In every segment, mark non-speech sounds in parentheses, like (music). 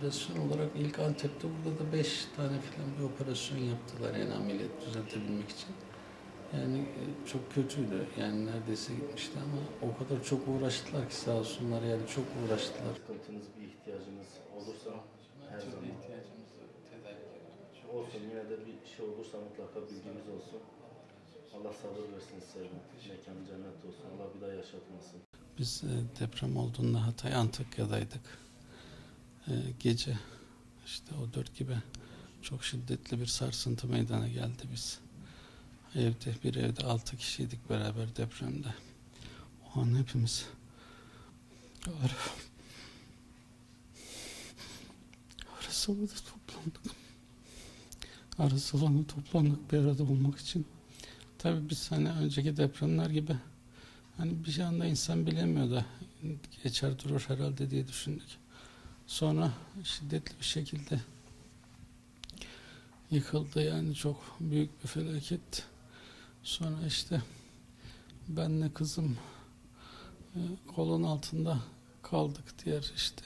operasyon olarak ilk Antep'te burada da 5 tane falan bir operasyon yaptılar yani ameliyat düzeltebilmek için. Yani e, çok kötüydü. Yani neredeyse gitmişti ama o kadar çok uğraştılar ki sağ olsunlar yani çok uğraştılar. Sıkıntınız, bir ihtiyacınız olursa her türlü zaman ediyoruz. Çok olsun. Yine de bir şey olursa mutlaka bilginiz olsun. Allah sabır versin size. Mekanı cennet olsun. Allah bir daha yaşatmasın. Biz e, deprem olduğunda Hatay Antakya'daydık. E, Gece işte o dört gibi çok şiddetli bir sarsıntı meydana geldi biz. Evde bir evde altı kişiydik beraber depremde. O an hepimiz ara, ara salona toplandık. Ara salona toplandık bir arada olmak için. Tabii biz hani önceki depremler gibi Hani bir anda insan bilemiyor da geçer durur herhalde diye düşündük. Sonra şiddetli bir şekilde yıkıldı yani çok büyük bir felaket. Sonra işte benle kızım e, kolon altında kaldık. Diğer işte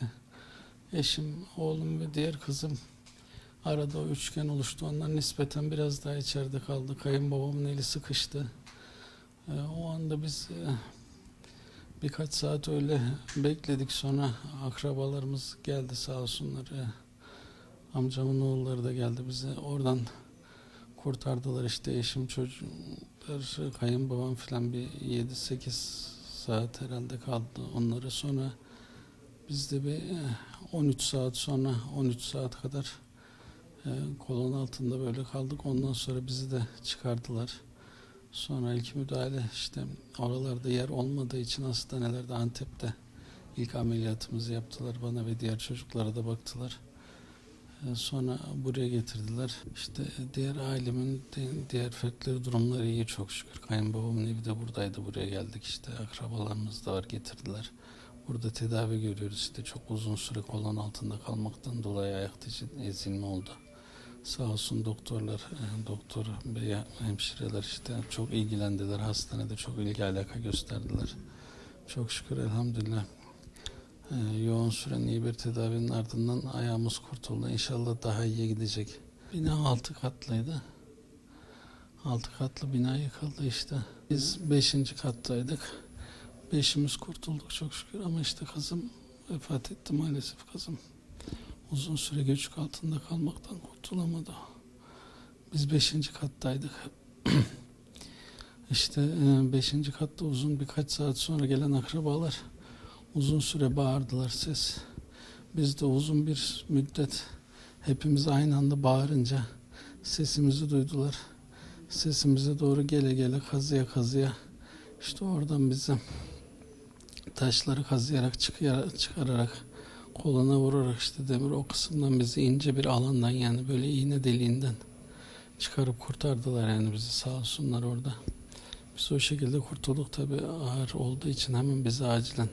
eşim, oğlum ve diğer kızım arada o üçgen oluştu. Onlar nispeten biraz daha içeride kaldı. Kayınbabamın eli sıkıştı. E, O anda biz e, birkaç saat öyle bekledik sonra akrabalarımız geldi sağ olsunlar. E, Amcamın oğulları da geldi bize oradan kurtardılar işte eşim çocuklar kayınbabam falan bir 7-8 saat herhalde kaldı onları sonra biz de bir e, 13 saat sonra 13 saat kadar e, kolon altında böyle kaldık ondan sonra bizi de çıkardılar. Sonra ilk müdahale işte oralarda yer olmadığı için hastanelerde Antep'te ilk ameliyatımızı yaptılar. Bana ve diğer çocuklara da baktılar. Ee, Sonra buraya getirdiler. İşte diğer ailemin di- diğer fertleri durumları iyi çok şükür. Kayınbabamın evi de buradaydı. Buraya geldik işte. Akrabalarımız da var getirdiler. Burada tedavi görüyoruz işte. Çok uzun süre kolon altında kalmaktan dolayı ayakta için ezilme oldu. Sağ olsun doktorlar, e, doktor bey hemşireler işte çok ilgilendiler. Hastanede çok ilgi alaka gösterdiler. Çok şükür elhamdülillah. e, yoğun süren iyi bir tedavinin ardından ayağımız kurtuldu. İnşallah daha iyiye gidecek. Bina altı katlıydı. Altı katlı bina yıkıldı işte. Biz beşinci kattaydık. Beşimiz kurtulduk çok şükür ama işte kızım vefat etti maalesef kızım uzun süre göçük altında kalmaktan kurtulamadı. Biz beşinci kattaydık. (clears throat) işte e, beşinci katta uzun birkaç saat sonra gelen akrabalar uzun süre bağırdılar ses. Biz de uzun bir müddet hepimiz aynı anda bağırınca sesimizi duydular. Sesimize doğru gele gele kazıya kazıya işte oradan bizi taşları kazıyarak çıkararak, çıkararak koluna vurarak işte demir o kısımdan bizi ince bir alandan yani böyle iğne deliğinden çıkarıp kurtardılar yani bizi sağ olsunlar orada. Biz o şekilde kurtulduk tabi ağır olduğu için hemen bizi acilen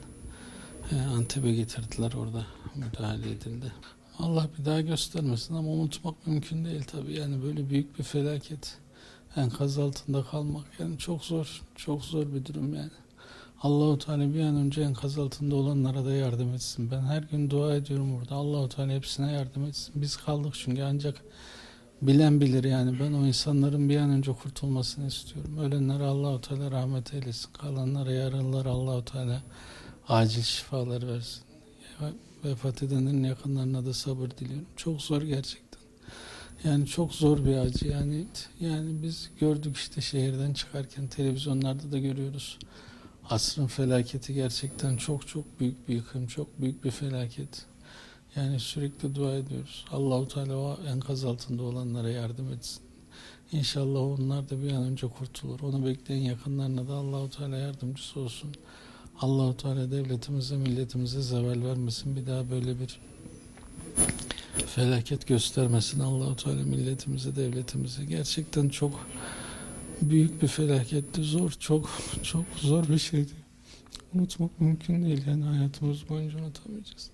Antep'e getirdiler orada müdahale edildi. Allah bir daha göstermesin ama unutmak mümkün değil tabi yani böyle büyük bir felaket enkaz altında kalmak yani çok zor çok zor bir durum yani. Allahu Teala bir an önce enkaz altında olanlara da yardım etsin. Ben her gün dua ediyorum burada. Allahu Teala hepsine yardım etsin. Biz kaldık çünkü ancak bilen bilir yani ben o insanların bir an önce kurtulmasını istiyorum. Ölenlere Allahu Teala rahmet eylesin. Kalanlara yaralılara Allahu Teala acil şifalar versin. Vefat edenlerin yakınlarına da sabır diliyorum. Çok zor gerçekten. Yani çok zor bir acı yani yani biz gördük işte şehirden çıkarken televizyonlarda da görüyoruz. Asrın felaketi gerçekten çok çok büyük bir yıkım, çok büyük bir felaket. Yani sürekli dua ediyoruz. Allahu Teala o enkaz altında olanlara yardım etsin. İnşallah onlar da bir an önce kurtulur. Onu bekleyen yakınlarına da Allahu Teala yardımcısı olsun. Allahu Teala devletimize, milletimize zeval vermesin. Bir daha böyle bir felaket göstermesin. Allahu Teala milletimize, devletimize gerçekten çok büyük bir felaketti. Zor, çok çok zor bir şeydi. Unutmak mümkün değil yani hayatımız boyunca unutamayacağız.